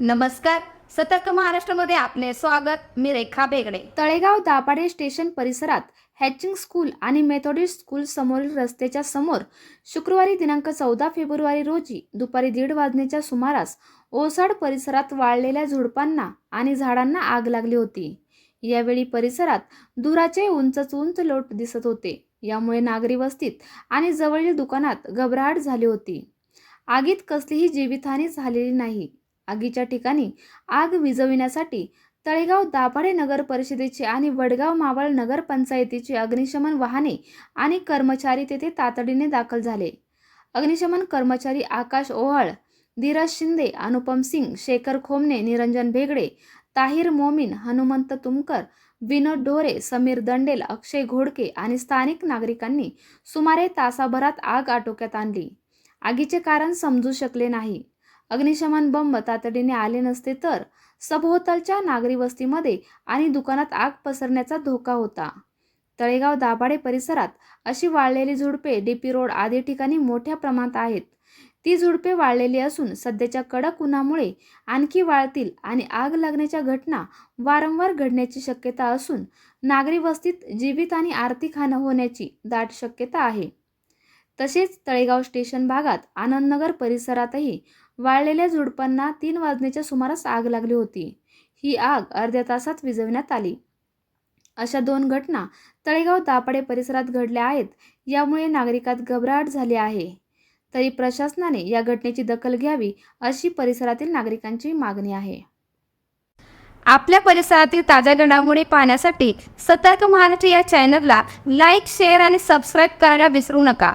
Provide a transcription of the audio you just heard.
नमस्कार. सतर्क महाराष्ट्रामध्ये आपले स्वागत. मी रेखा बेगडे. तळेगाव दाभाडे स्टेशन परिसरात हॅचिंग स्कूल आणि मेथोडिस्ट स्कूल समोरील रस्त्याच्या समोर शुक्रवारी दिनांक चौदा फेब्रुवारी रोजी दुपारी दीड वाजण्याच्या सुमारास ओसाड परिसरात वाळलेल्या झुडपांना आणि झाडांना आग लागली होती. यावेळी परिसरात धुराचे उंचच उंच लोट दिसत होते. यामुळे नागरी वस्तीत आणि जवळील दुकानात घबराट झाली होती. आगीत कसलीही जीवितहानी झालेली नाही. आगीच्या ठिकाणी आग विझविण्यासाठी तळेगाव दाभाडे नगर परिषदेचे आणि वडगाव मावळ नगर पंचायतीचे अग्निशमन वाहने आणि कर्मचारी तेथे तातडीने दाखल झाले. अग्निशमन कर्मचारी आकाश ओहळ धीरज शिंदे अनुपम सिंग शेखर खोमने निरंजन भेगडे ताहिर मोमीन हनुमंत तुमकर विनोद ढोरे समीर दंडेल अक्षय घोडके आणि स्थानिक नागरिकांनी सुमारे तासाभरात आग आटोक्यात आणली. आगीचे कारण समजू शकले नाही. अग्निशमन बंब तातडीने आले नसते तर सभोवतालच्या नागरी वस्तीमध्ये आणि दुकानात आग पसरण्याचा धोका होता. तळेगाव दाभाडे परिसरात अशी वाळलेली झुडपे डीपी रोड आदी ठिकाणी मोठ्या प्रमाणात आहेत. ती झुडपे वाळलेली असून सध्याच्या कडक उन्हामुळे आणखी वाळतील आणि आग लागण्याच्या घटना वारंवार घडण्याची शक्यता असून नागरी वस्तीत जीवित आणि आर्थिक हानी होण्याची दाट शक्यता आहे. तसेच तळेगाव स्टेशन भागात आनंदनगर परिसरातही वाळलेल्या झुडपांना तीन वाजण्याच्या सुमारास आग लागली होती. ही आग अर्ध्या तासात विझवण्यात आली. अशा दोन घटना तळेगाव दापाडे परिसरात घडल्या आहेत यामुळे नागरिकात घबराट झाली आहे. तरी प्रशासनाने या घटनेची दखल घ्यावी अशी परिसरातील नागरिकांची मागणी आहे. आपल्या परिसरातील ताज्या घडामोडी पाहण्यासाठी सतर्क महाराष्ट्र या चॅनलला लाईक शेअर आणि सबस्क्राईब करायला विसरू नका.